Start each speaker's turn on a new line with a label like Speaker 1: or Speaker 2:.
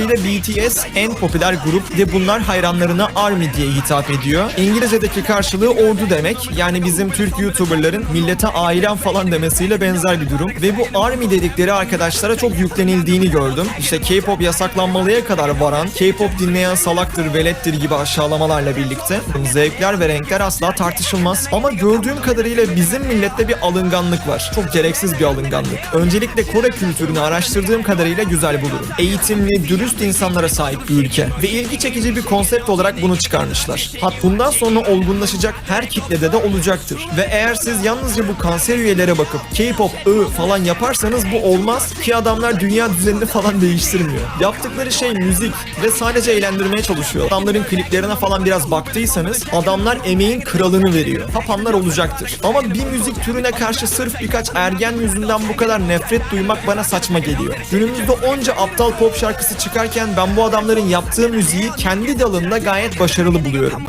Speaker 1: ile BTS en popüler grup ve bunlar hayranlarına ARMY diye hitap ediyor. İngilizce'deki karşılığı ordu demek. Yani bizim Türk YouTuber'ların millete ailem falan demesiyle benzer bir durum. Ve bu ARMY dedikleri arkadaşlara çok yüklenildiğini gördüm. İşte K-pop yasaklanmalıya kadar varan, K-pop dinleyen salaktır, velettir gibi aşağılamalarla birlikte zevkler ve renkler asla tartışılmaz. Ama gördüğüm kadarıyla bizim millette bir alınganlık var. Çok gereksiz bir alınganlık. Öncelikle Kore kültürünü araştırdığım kadarıyla güzel bulurum. Eğitimli, dürüst insanlara sahip bir ülke. Ve ilgi çekici bir konsept olarak bunu çıkarmışlar. Hat bundan sonra olgunlaşacak her kitlede de olacaktır. Ve eğer siz yalnızca bu kanser üyelere bakıp K-pop, ı falan yaparsanız bu olmaz ki adamlar dünya düzenini falan değiştirmiyor. Yaptıkları şey müzik ve sadece eğlendirmeye çalışıyor. Adamların kliplerine falan biraz baktıysanız adamlar emeğin kralını veriyor. Tapanlar olacaktır. Ama bir müzik türüne karşı sırf birkaç ergen yüzünden bu kadar nefret duymak bana saçma geliyor. Günümüzde onca aptal pop şarkısı çıkarken ben bu adamların yaptığı müziği kendi dalında gayet başarılı buluyorum.